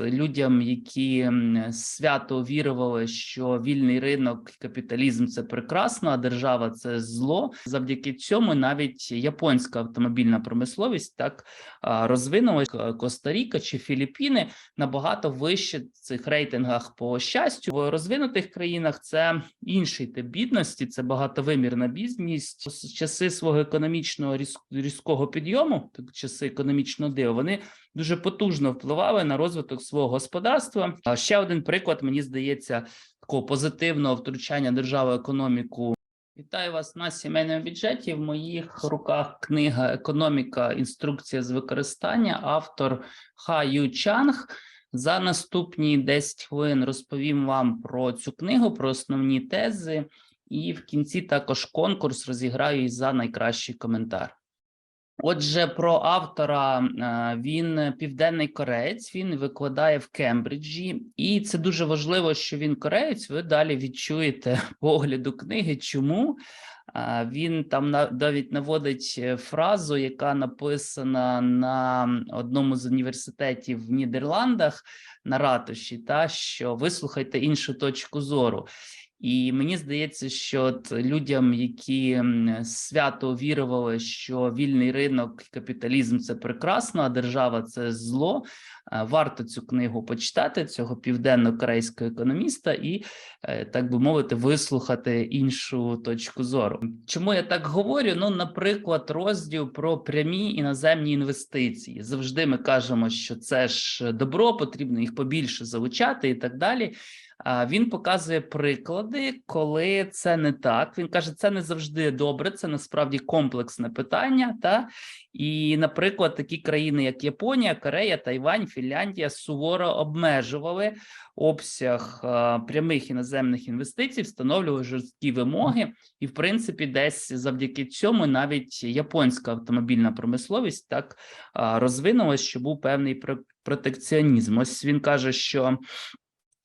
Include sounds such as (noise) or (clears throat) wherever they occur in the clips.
людям, які свято вірували, що вільний ринок, капіталізм це прекрасно, а держава це зло. Завдяки цьому навіть японська автомобільна промисловість так розвинулась. Коста-Ріка чи Філіппіни набагато вище в цих рейтингах по щастю. В розвинутих країнах це інший тип бідності, це багатовимірна бідність. З часи свого економічного різ- різкого підйому, так часи економічного дива, вони дуже потужно впливали на розвиток свого господарства. Ще один приклад, мені здається, такого позитивного втручання держави в економіку. Вітаю вас на сімейному бюджеті. В моїх руках книга Економіка. Інструкція з використання. Автор Ха Ю Чанг. За наступні 10 хвилин розповім вам про цю книгу, про основні тези, і в кінці також конкурс розіграю за найкращий коментар. Отже, про автора е, він південний кореєць, він викладає в Кембриджі, і це дуже важливо, що він кореєць. Ви далі відчуєте (laughs) по огляду книги, чому він там на- навіть наводить е, фразу, яка написана на одному з університетів в Нідерландах на ратуші, та що вислухайте іншу точку зору. І мені здається, що людям, які свято вірували, що вільний ринок, капіталізм це прекрасно, а держава це зло. Е, Варто цю книгу почитати цього південно-корейського економіста і, е, так би мовити, вислухати іншу точку зору. Чому я так говорю? Ну, наприклад, розділ про прямі іноземні інвестиції. Завжди ми кажемо, що це ж добро, потрібно їх побільше залучати і так далі. А він показує приклади, коли це не так. Він каже, це не завжди добре, це насправді комплексне питання. Та і, наприклад, такі країни, як Японія, Корея, Тайвань, Фінляндія, суворо обмежували обсяг прямих іноземних інвестицій, встановлювали жорсткі вимоги, і, в принципі, десь завдяки цьому навіть японська автомобільна промисловість так розвинулась, що був певний про- протекціонізм. Ось він каже, що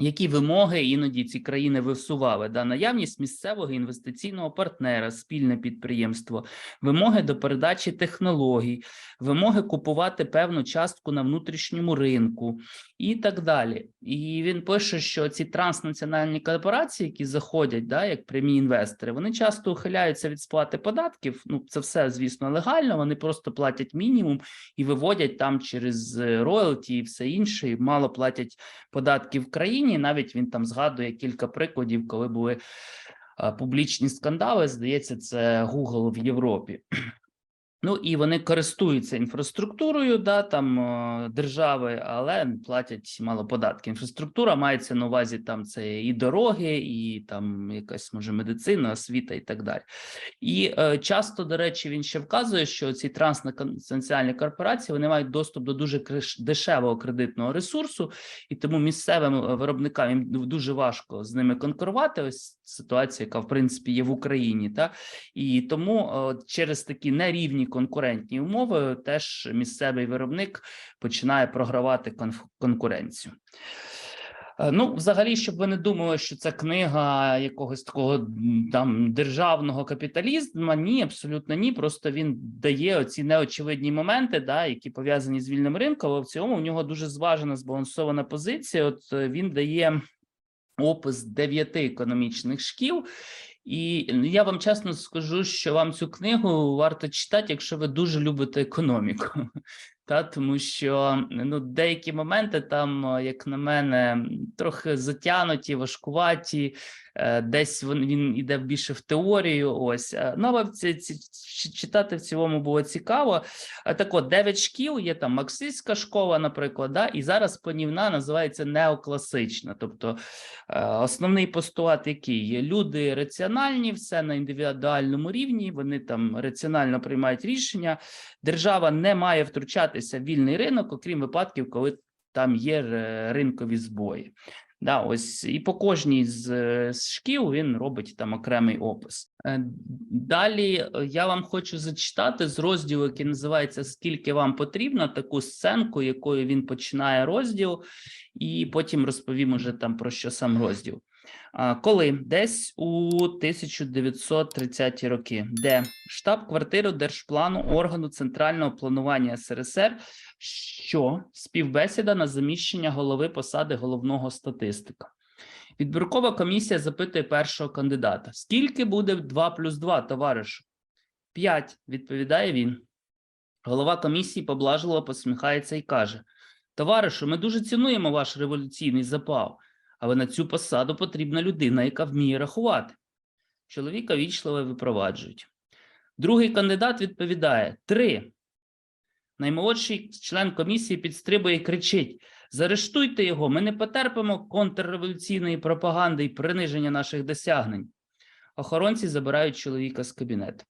які вимоги іноді ці країни висували? Да, наявність місцевого інвестиційного партнера, спільне підприємство, вимоги до передачі технологій, вимоги купувати певну частку на внутрішньому ринку і так далі. І він пише, що ці транснаціональні корпорації, які заходять, да, як прямі інвестори, вони часто ухиляються від сплати податків. Ну, це все, звісно, легально. Вони просто платять мінімум і виводять там через е, роялті і все інше, і мало платять податки в країні. Навіть він там згадує кілька прикладів, коли були публічні скандали. Здається, це Google в Європі. Ну і вони користуються інфраструктурою, да, там е, держави, але платять мало податків. Інфраструктура мається на увазі там це і дороги, і там якась може медицина, освіта і так далі. І е, часто, до речі, він ще вказує, що ці транснаціональні корпорації вони мають доступ до дуже дешевого кредитного ресурсу, і тому місцевим е, виробникам їм дуже важко з ними конкурувати. Ось ситуація, яка в принципі є в Україні, та і тому е, через такі нерівні конкурентні умови теж місцевий виробник починає програвати конкуренцію. Е, Ну, взагалі, щоб ви не думали, що це книга якогось такого там державного капіталізму. Ні, абсолютно ні. Просто він дає оці неочевидні моменти, да, які пов'язані з вільним ринком. Але в цілому в нього дуже зважена збалансована позиція. От е, він дає опис дев'яти економічних шкіл. І я вам чесно скажу, що вам цю книгу варто читати, якщо ви дуже любите економіку. (laughs) Та тому що ну деякі моменти там, як на мене, трохи затянуті, важкуваті. Е, Десь він, він іде більше в теорію. Ось Е, ну, ч- читати в цілому було цікаво. Е, Так от, дев'ять шкіл є там марксистська школа, наприклад, да, і зараз панівна називається неокласична. Тобто основний постулат, який є люди раціональні, все на індивідуальному рівні. Вони там раціонально приймають рішення. Держава не має втручатися в вільний ринок, окрім випадків, коли там є ринкові збої. Да, ось і по кожній з, е, з шкіл він робить там окремий опис. Е, Далі е, я вам хочу зачитати з розділу, який називається Скільки вам потрібно, таку сценку, якою він починає розділ, і потім розповім уже там про що сам розділ. Коли десь у 1930-ті роки, де штаб-квартиру Держплану органу центрального планування СРСР, що співбесіда на заміщення голови посади головного статистика. Відбіркова комісія запитує першого кандидата: скільки буде 2 плюс 2, товаришу? 5, відповідає він. Голова комісії поблажливо посміхається і каже: Товаришу, ми дуже цінуємо ваш революційний запал, але на цю посаду потрібна людина, яка вміє рахувати. Чоловіка вічливо випроваджують. Другий кандидат відповідає: три. Наймолодший член комісії підстрибує і кричить: Заарештуйте його, ми не потерпимо контрреволюційної пропаганди і приниження наших досягнень. Охоронці забирають чоловіка з кабінету.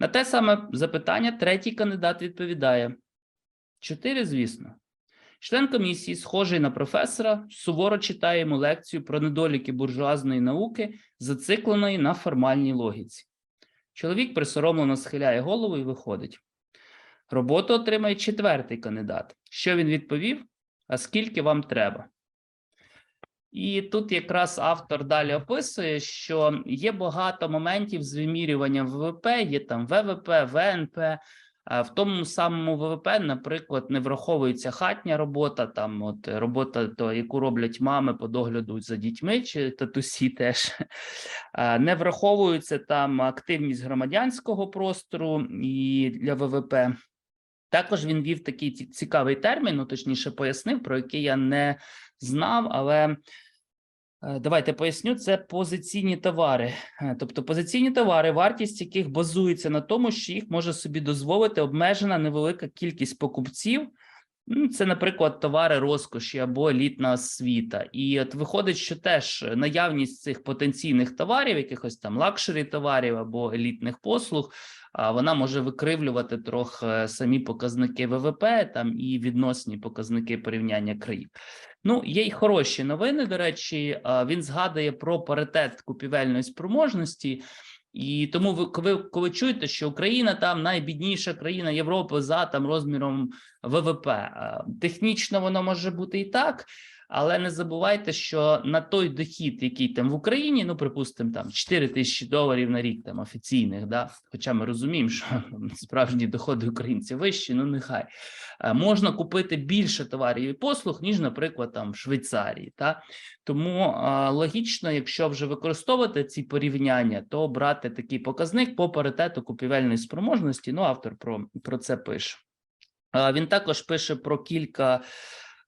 На те саме запитання третій кандидат відповідає: Чотири, звісно. Член комісії, схожий на професора, суворо читає йому лекцію про недоліки буржуазної науки, зацикленої на формальній логіці. Чоловік присоромлено схиляє голову і виходить. Роботу отримає четвертий кандидат. Що він відповів? А скільки вам треба? І тут якраз автор далі описує, що є багато моментів з вимірюванням ВВП, є там ВВП, ВНП. В тому самому ВВП, наприклад, не враховується хатня робота, там от робота, то, яку роблять мами по догляду за дітьми, чи татусі теж не враховується там активність громадянського простору і для ВВП. Також він вів такий цікавий термін, ну точніше пояснив, про який я не знав, але е, давайте поясню: це позиційні товари. Е, Тобто позиційні товари, вартість яких базується на тому, що їх може собі дозволити обмежена невелика кількість покупців. Це, наприклад, товари розкоші або елітна освіта. І от виходить, що теж наявність цих потенційних товарів, якихось там лакшері товарів або елітних послуг, вона може викривлювати трохи самі показники ВВП там і відносні показники порівняння країн. Ну, є й хороші новини. До речі, він згадує про паритет купівельної спроможності. І тому ви коли, коли чуєте, що Україна там найбідніша країна Європи за там розміром ВВП, технічно воно може бути і так. Але не забувайте, що на той дохід, який там в Україні, ну припустимо, там 4 тисячі доларів на рік там офіційних, да, хоча ми розуміємо, що справжні доходи українців вищі, ну нехай е, можна купити більше товарів і послуг, ніж, наприклад, там в Швейцарії. Та тому а, логічно, якщо вже використовувати ці порівняння, то брати такий показник по паритету купівельної спроможності. Ну, автор про, про це пише. А, Він також пише про кілька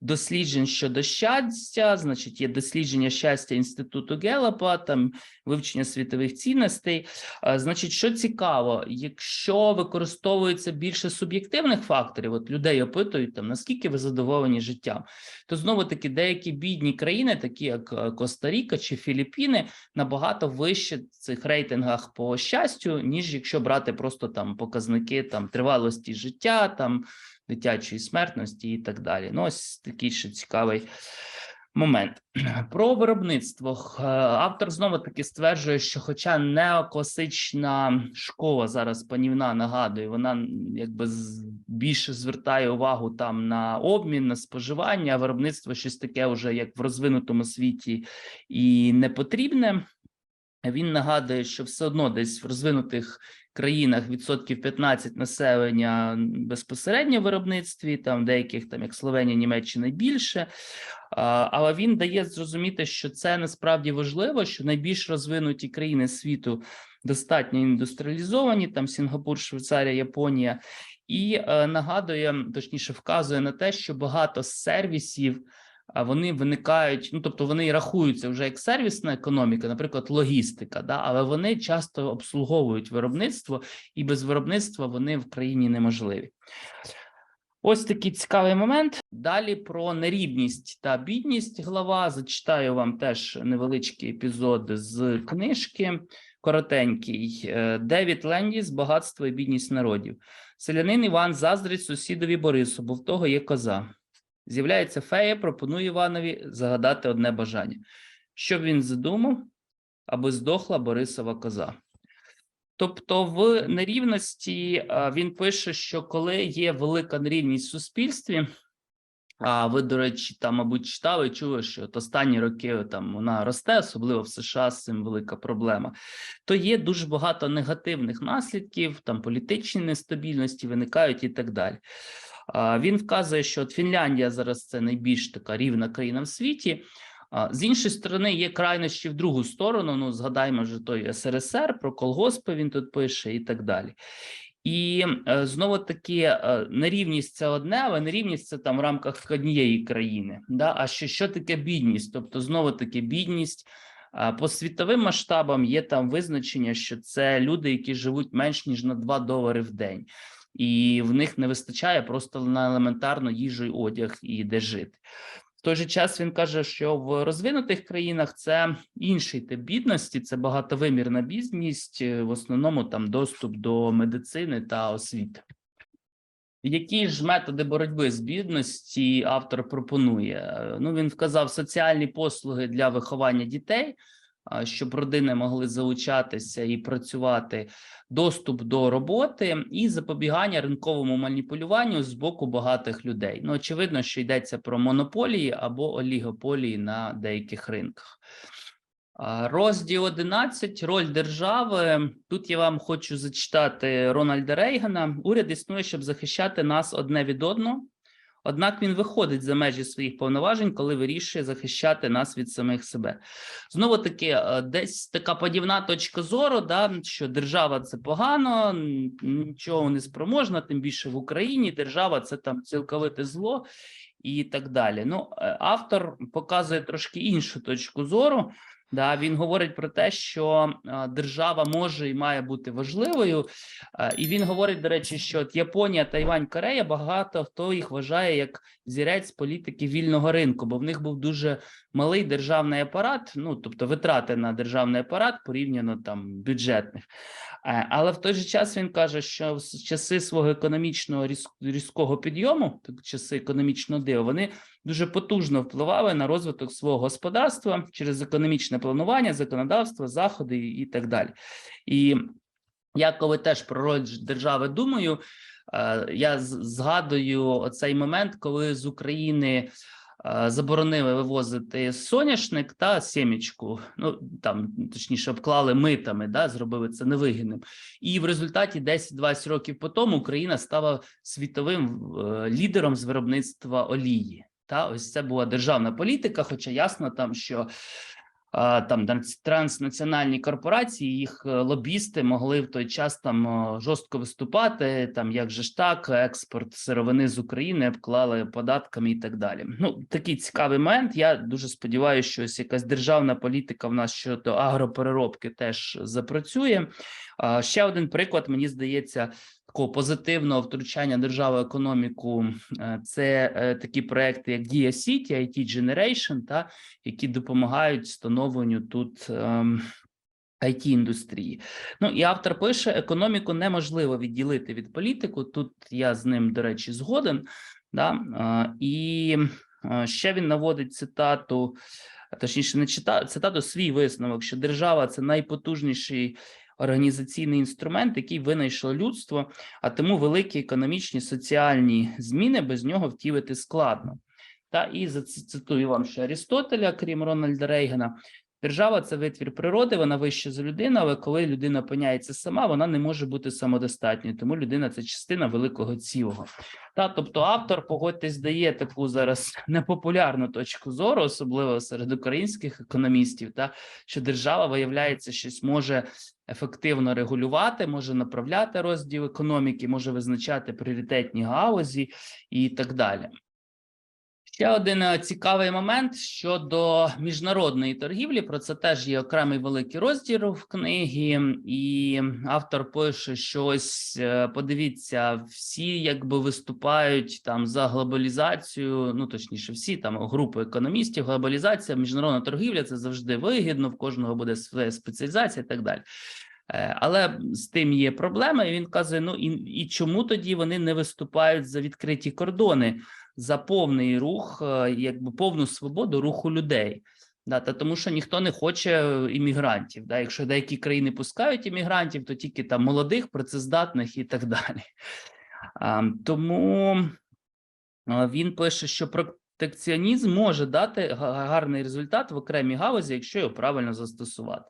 досліджень щодо щастя. Значить, є дослідження щастя інституту Гелапа, там вивчення світових цінностей. Значить, що цікаво, якщо використовується більше суб'єктивних факторів, от людей опитують там наскільки ви задоволені життям, то знову таки деякі бідні країни, такі як е, Коста-Ріка чи Філіппіни, набагато вище в цих рейтингах по щастю, ніж якщо брати просто там показники там тривалості життя, там дитячої смертності і так далі. Ну, ось такий ще цікавий момент. (clears throat) Про виробництво автор знову таки стверджує, що, хоча неокласична школа зараз панівна нагадує, вона якби більше звертає увагу там на обмін, на споживання, виробництво щось таке, вже як в розвинутому світі, і не потрібне. Він нагадує, що все одно десь в розвинутих країнах відсотків 15 населення безпосередньо в виробництві, там деяких, там як Словенія, Німеччина більше. Але він дає зрозуміти, що це насправді важливо, що найбільш розвинуті країни світу достатньо індустріалізовані, там Сінгапур, Швейцарія, Японія, і е, нагадує, точніше, вказує на те, що багато сервісів вони виникають, ну тобто вони рахуються вже як сервісна економіка, наприклад, логістика, да, але вони часто обслуговують виробництво, і без виробництва вони в країні неможливі. Ось такий цікавий момент. Далі про нерівність та бідність. Глава зачитаю вам теж невеличкий епізод з книжки. Коротенький Е, Девід Лендіс Багатство і бідність народів. Селянин Іван заздрить сусідові Борису, бо в того є коза. З'являється фея, пропонує Іванові загадати одне бажання, щоб він задумав, аби здохла Борисова коза. Тобто, в нерівності він пише, що коли є велика нерівність в суспільстві, А ви, до речі, там, мабуть, читали, чули, що от останні роки там вона росте, особливо в США з цим велика проблема. То є дуже багато негативних наслідків, там політичні нестабільності виникають і так далі. Він вказує, що от Фінляндія зараз це найбільш така рівна країна в світі. З іншої сторони, є крайнощі в другу сторону. Ну, згадаймо вже той СРСР, про колгоспи він тут пише і так далі. І е, знову таки е, нерівність це одне, але нерівність це там в рамках однієї країни. Да? А що, що таке бідність? Тобто, знову таки бідність. По світовим масштабам є там визначення, що це люди, які живуть менш ніж на 2 долари в день, і в них не вистачає просто на елементарно їжу і одяг і де жити. В той же час він каже, що в розвинутих країнах це інший тип бідності, це багатовимірна бідність, е, в основному там доступ до медицини та освіти. Які ж методи боротьби з бідності автор пропонує? Ну, він вказав соціальні послуги для виховання дітей, щоб родини могли залучатися і працювати, доступ до роботи і запобігання ринковому маніпулюванню з боку багатих людей. Ну, очевидно, що йдеться про монополії або олігополії на деяких ринках. Розділ 11. Роль держави. Тут я вам хочу зачитати Рональда Рейгана. Уряд існує, щоб захищати нас одне від одного. Однак він виходить за межі своїх повноважень, коли вирішує захищати нас від самих себе. Знову таки, е, десь така подібна точка зору, да, що держава це погано, нічого не спроможна, тим більше в Україні держава це там цілковите зло і так далі. Ну, е, автор показує трошки іншу точку зору. Да, він говорить про те, що е, держава може і має бути важливою, Е, і він говорить, до речі, що от Японія, Тайвань, Корея багато хто їх вважає як зірець політики вільного ринку, бо в них був дуже малий державний апарат, ну тобто витрати на державний апарат порівняно там бюджетних. Е, Але в той же час він каже, що в часи свого економічного різ- різкого підйому, так часи економічного дива, вони дуже потужно впливали на розвиток свого господарства через економічне планування, законодавство, заходи і так далі. І я коли теж про роль держави думаю, е, я згадую оцей момент, коли з України заборонили вивозити соняшник та сімічку. Ну там точніше обклали митами, да, зробили це невигідним. І в результаті 10-20 років по тому Україна стала світовим е, лідером з виробництва олії. Та ось це була державна політика, хоча ясно там, що там транснаціональні корпорації, їх е, лобісти могли в той час там жорстко виступати. Там як же ж так, експорт сировини з України обклали податками і так далі. Ну такий цікавий момент. Я дуже сподіваюся, що ось якась державна політика в нас щодо агропереробки теж запрацює. Ще один приклад, мені здається, такого позитивного втручання держави в економіку. е, Це е, такі проекти, як Дія Сіті, IT Generation, та які допомагають встановленню тут. ем, it індустрії. Ну і автор пише: економіку неможливо відділити від політику. Тут я з ним, до речі, згоден. Да? Е, І ще він наводить цитату, точніше, не чита цитату свій висновок, що держава це найпотужніший організаційний інструмент, який винайшло людство, а тому великі економічні соціальні зміни без нього втілити складно. Та і зацитую вам ще Арістотеля, крім Рональда Рейгана. Держава це витвір природи, вона вища за людину, але коли людина опиняється сама, вона не може бути самодостатньою, тому людина це частина великого цілого. Та тобто, автор, погодьтесь, дає таку зараз непопулярну точку зору, особливо серед українських економістів, та що держава виявляється, щось може ефективно регулювати, може направляти розділ економіки, може визначати пріоритетні галузі і так далі. Ще один е, цікавий момент щодо міжнародної торгівлі. Про це теж є окремий великий розділ в книгі, і автор пише, що ось е, подивіться, всі якби виступають там за глобалізацію. Ну точніше, всі там групи економістів. Глобалізація, міжнародна торгівля це завжди вигідно. В кожного буде своя спеціалізація і так далі. Е, Але з тим є проблема, і він каже: ну і, і чому тоді вони не виступають за відкриті кордони, за повний рух, е, якби повну свободу руху людей? Да, та тому що ніхто не хоче е, іммігрантів. Да? Якщо деякі країни пускають іммігрантів, то тільки там молодих, працездатних і так (laughs) далі. А, тому Він пише, що протекціонізм може дати гарний результат в окремій галузі, якщо його правильно застосувати.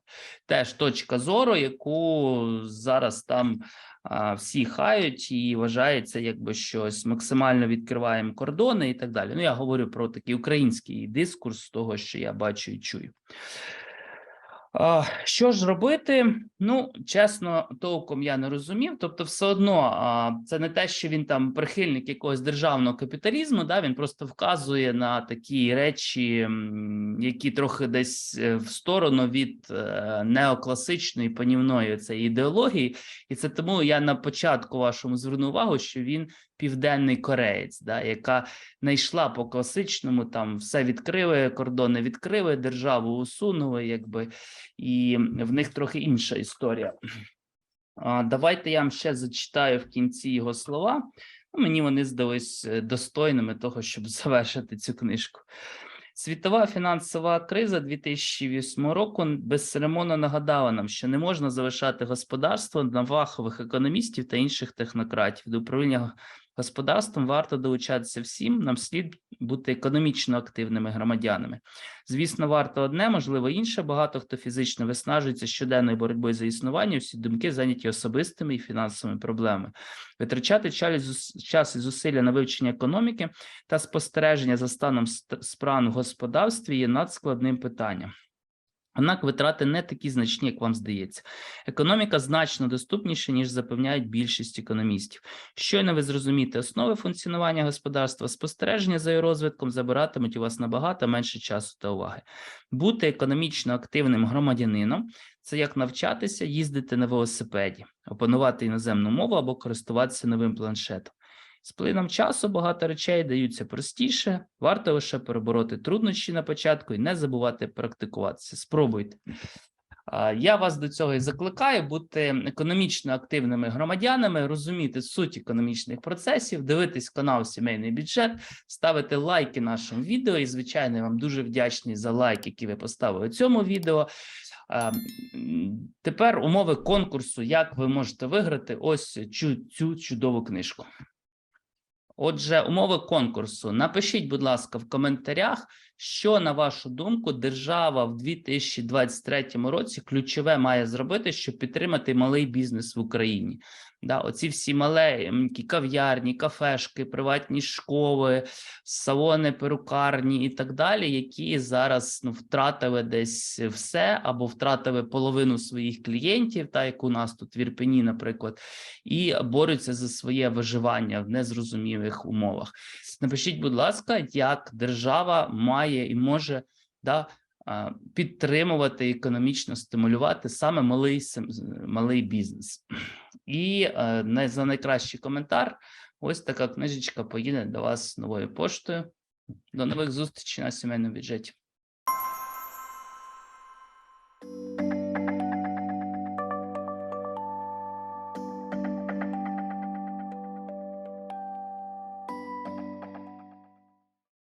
Теж точка зору, яку зараз там а, всі хають і вважається, якби щось максимально відкриваємо кордони і так далі. Ну, я говорю про такий український дискурс того, що я бачу і чую. Що ж робити? Ну, чесно, толком я не розумів. Тобто, все одно це не те, що він там прихильник якогось державного капіталізму. Да, він просто вказує на такі речі, які трохи десь е, в сторону від е, неокласичної панівної цієї ідеології. І це тому я на початку вашому звернув увагу, що він південний кореєць, да, яка не йшла по класичному, там все відкрили, кордони відкрили, державу усунули, якби і в них трохи інша історія. Давайте я вам ще зачитаю в кінці його слова. Ну, Мені вони здались е, достойними того, щоб (laughs) завершити цю книжку. Світова фінансова криза 2008 року безцеремонно нагадала нам, що не можна залишати господарство на вахових економістів та інших технократів. До управління господарством варто долучатися всім. Нам слід бути економічно активними громадянами. Звісно, варто одне, можливо, інше. Багато хто фізично виснажується щоденною боротьбою за існування. Всі думки зайняті особистими і фінансовими проблемами. Витрачати час і зус- зусилля на вивчення економіки та спостереження за станом ст- справ в господарстві є надскладним питанням. Однак витрати не такі значні, як вам здається. Економіка значно доступніша, ніж запевняють більшість економістів. Щойно ви зрозумієте основи функціонування господарства, спостереження за його розвитком забиратимуть у вас набагато менше часу та уваги. Бути економічно активним громадянином це як навчатися їздити на велосипеді, опанувати іноземну мову або користуватися новим планшетом. З плином часу багато речей даються простіше, варто лише перебороти труднощі на початку і не забувати практикуватися. Спробуйте. Я вас до цього і закликаю бути економічно активними громадянами, розуміти суть економічних процесів, дивитись канал Сімейний бюджет, ставити лайки нашому відео. І, звичайно, я вам дуже вдячний за лайк, який ви поставили цьому відео. Тепер умови конкурсу, як ви можете виграти ось цю, цю чудову книжку. Отже, умови конкурсу. Напишіть, будь ласка, в коментарях, що на вашу думку держава в 2023 році ключове має зробити, щоб підтримати малий бізнес в Україні. Да, оці всі маленькі кав'ярні, кафешки, приватні школи, салони, перукарні і так далі, які зараз ну, втратили десь все або втратили половину своїх клієнтів, та як у нас тут в Ірпені, наприклад, і борються за своє виживання в незрозумілих умовах. Напишіть, будь ласка, як держава має і може да, підтримувати економічно стимулювати саме малий малий бізнес. І е, за найкращий коментар. Ось така книжечка поїде до вас новою поштою. До нових зустрічей на сімейному бюджеті.